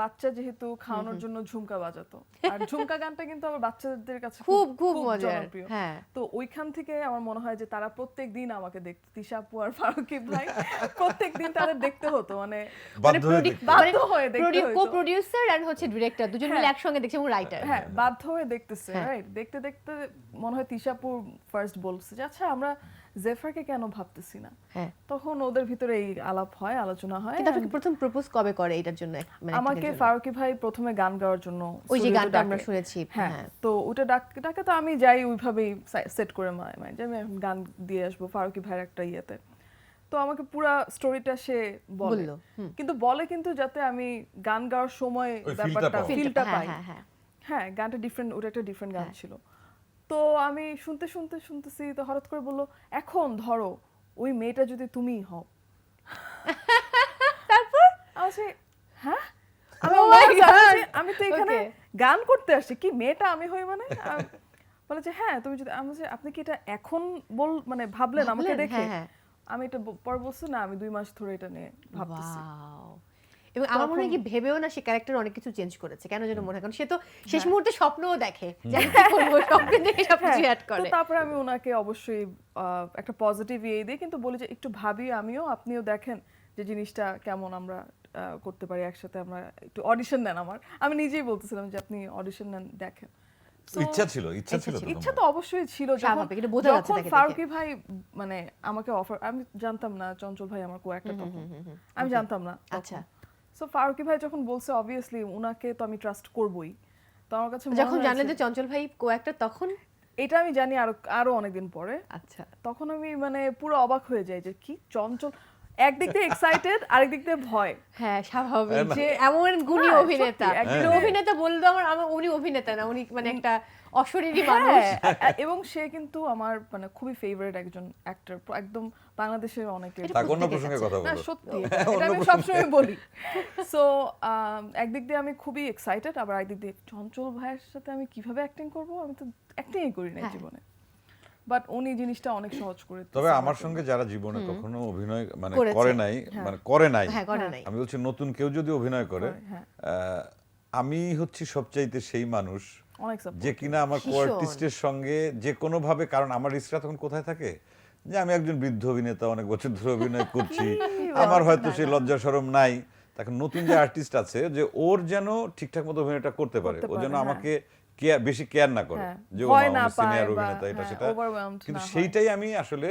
বাচ্চা যেহেতু খাওয়ানোর জন্য ঝুমকা বাজাতো। আর ঝুমকা গানটা কিন্তু আমার বাচ্চাদের কাছে খুব খুব জনপ্রিয়। হ্যাঁ। তো ওইখান থেকে আমার মনে হয় যে তারা প্রত্যেক দিন আমাকে দেখতো তিশাপু আর ফারুকি ভাই প্রত্যেক দিন তাদের দেখতে হতো মানে বাধ্য হয়ে দেখতে। বাধ্য হয়ে দেখতে কো হতো। প্রোডিউসার আর হচ্ছে ডিরেক্টর দুজন মিলে হ্যাঁ। একসঙ্গে দেখছে এবং রাইটার হ্যাঁ বাধ্য হয়ে দেখতেছে হ্যাঁ। রাইট দেখতে দেখতে মনে হয় তিশাপুর ফার্স্ট বলছে যে আচ্ছা আমরা জেফারকে কেন ভাবতেছি না? হ্যাঁ। তখন ওদের ভিতরে এই আলাপ হয় আলোচনা হয় কিন্তু প্রথম প্রপোজ কবে করে এটার জন্য মানে আমাকে? ফারুকি ভাই প্রথমে গান গাওয়ার জন্য ওই যে গানটা আমরা শুনেছি হ্যাঁ হ্যাঁ। তো ওটা ডাক ডাকে তো আমি যাই ওইভাবেই সেট করে মায় যে আমি এখন গান দিয়ে আসব ফারুকি ভাইয়ের একটা ইয়েতে। তো আমাকে পুরা স্টোরিটা সে বলে। কিন্তু বলে কিন্তু যাতে আমি গান গাওয়ার সময় ব্যাপারটা ফিলটা পাই। হ্যাঁ হ্যাঁ হ্যাঁ। গানটা ডিফারেন্ট ওটা একটা ডিফারেন্ট গান। ছিল। তো আমি শুনতে শুনতে শুনতেছি তো হঠাৎ করে বলল এখন ধরো ওই মেয়েটা যদি তুমিই হও। তারপর আমি হ্যাঁ? আমি তো এখানে গান করতে আসছি। কি মেয়েটা আমি হই মানে? বলে যে হ্যাঁ তুমি যদি আমি আপনি কি এটা এখন বল মানে ভাবলেন আমাকে দেখে? হ্যাঁ, হ্যাঁ। আমি এটা পরে বলছি না আমি দুই মাস ধরে এটা নিয়ে ভাবতেছি। এবং আমার মনে হয় কি ভেবেও না সে ক্যারেক্টার অনেক কিছু চেঞ্জ করেছে। কেন যেন মনে হয় কারণ সে তো শেষ হ্যাঁ। মুহূর্তে স্বপ্নও দেখে যে আমি কি করব স্বপ্ন দেখে সবকিছু অ্যাড করে। তারপরে আমি ওনাকে অবশ্যই একটা পজিটিভ ইয়ে দিই। কিন্তু বলি যে একটু ভাবি আমিও আপনিও দেখেন যে জিনিসটা কেমন আমরা করতে পারি একসাথে আমরা। একটু অডিশন নেন আমার। আমি নিজেই বলতেছিলাম যে আপনি অডিশন নেন দেখেন। ইচ্ছা ছিল ইচ্ছা ছিল ইচ্ছা তো অবশ্যই ছিল। যখন স্বাভাবিক, এটা বোঝা যাচ্ছে দেখে। ফারুকি ভাই মানে আমাকে অফার আমি জানতাম না চঞ্চল ভাই আমার কো একটা তখন। আমি জানতাম না আচ্ছা। সো ফারুকি ভাই যখন বলছে অবভিয়াসলি উনাকে তো আমি ট্রাস্ট করবই। তো আমার কাছে যখন জানলেন যে চঞ্চল ভাই কো একটা তখন? এটা আমি জানি আরও আরও অনেকদিন পরে। আচ্ছা। তখন আমি মানে পুরো অবাক হয়ে যাই যে কি চঞ্চল একদিক দিয়ে এক্সাইটেড আরেক দিক দিয়ে ভয়। হ্যাঁ স্বাভাবিক হ্যাঁ, যে এমন গুণী হ্যাঁ, অভিনেতা। মানে অভিনেতা বলল আমার আমার উনি অভিনেতা না উনি মানে একটা অশরীরী মানুষ। হ্যাঁ, এবং সে কিন্তু আমার মানে খুবই ফেভারিট একজন অ্যাক্টর একদম বাংলাদেশের অনেকে অন্য প্রসঙ্গে কথা না বলো সত্যি এটা আমি সবসময় বলি। সো একদিক দিয়ে আমি খুবই এক্সাইটেড আবার একদিক দিয়ে চঞ্চল ভাইয়ের সাথে আমি কীভাবে অ্যাক্টিং করব আমি তো অ্যাক্টিংই করি না হ্যাঁ। জীবনে। বাট উনি জিনিসটা অনেক সহজ করে তবে আমার সঙ্গে যারা জীবনে কখনো অভিনয় মানে করে নাই মানে করে নাই হ্যাঁ করে নাই। আমি বলছি নতুন কেউ যদি অভিনয় করে হ্যাঁ। আহ, আমি হচ্ছি সবচাইতে সেই মানুষ যে কিনা আমার। কোয়ার্টিস্টের সঙ্গে যে কোনো ভাবে কারণ আমার রিস্কটা তখন কোথায় থাকে? যে আমি একজন বৃদ্ধ অভিনেতা অনেক বছর ধরে অভিনয় করছি। আমার হয়তো সেই লজ্জা শরম নাই। তখন নতুন যে আর্টিস্ট আছে যে ওর যেন ঠিকঠাক মতো অভিনয়টা করতে পারে ও যেন আমাকে কেয়ার বেশি কেয়ার না করে হ্যাঁ, যে ও সিনিয়র অভিনেতা এটা হ্যাঁ, সেটা। কিন্তু সেইটাই আমি আসলে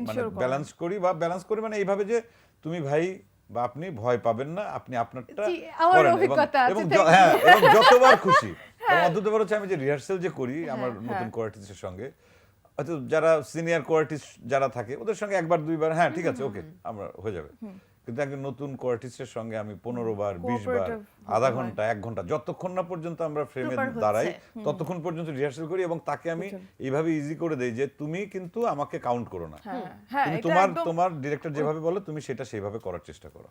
মানে ব্যালেন্স করি বা ব্যালেন্স করি মানে এইভাবে যে তুমি ভাই বা আপনি ভয় পাবেন না আপনি আপনারটা করেন এবং- হ্যাঁ এবং যতবার খুশি। এবং অদ্ভুত হচ্ছে আমি যে রিহার্সেল যে করি আমার হ্যাঁ, নতুন হ্যাঁ। কোয়ার্টিস্টের সঙ্গে হয়তো যারা সিনিয়র কোয়ার্টিস্ট যারা থাকে ওদের সঙ্গে একবার দুইবার হ্যাঁ ঠিক আছে ওকে আমরা হয়ে যাবে। কিন্তু একজন নতুন কোয়ার্টিস্টের সঙ্গে আমি পনেরো বার বিশ বার আধা ঘণ্টা এক ঘণ্টা যতক্ষণ না পর্যন্ত আমরা ফ্রেমে দাঁড়াই ততক্ষণ পর্যন্ত রিহার্সেল করি এবং তাকে আমি এইভাবে ইজি করে দেই যে তুমি কিন্তু আমাকে কাউন্ট করো না। হ্যাঁ হ্যাঁ তুমি তোমার তোমার ডিরেক্টর যেভাবে বলে তুমি সেটা সেইভাবে করার চেষ্টা করো।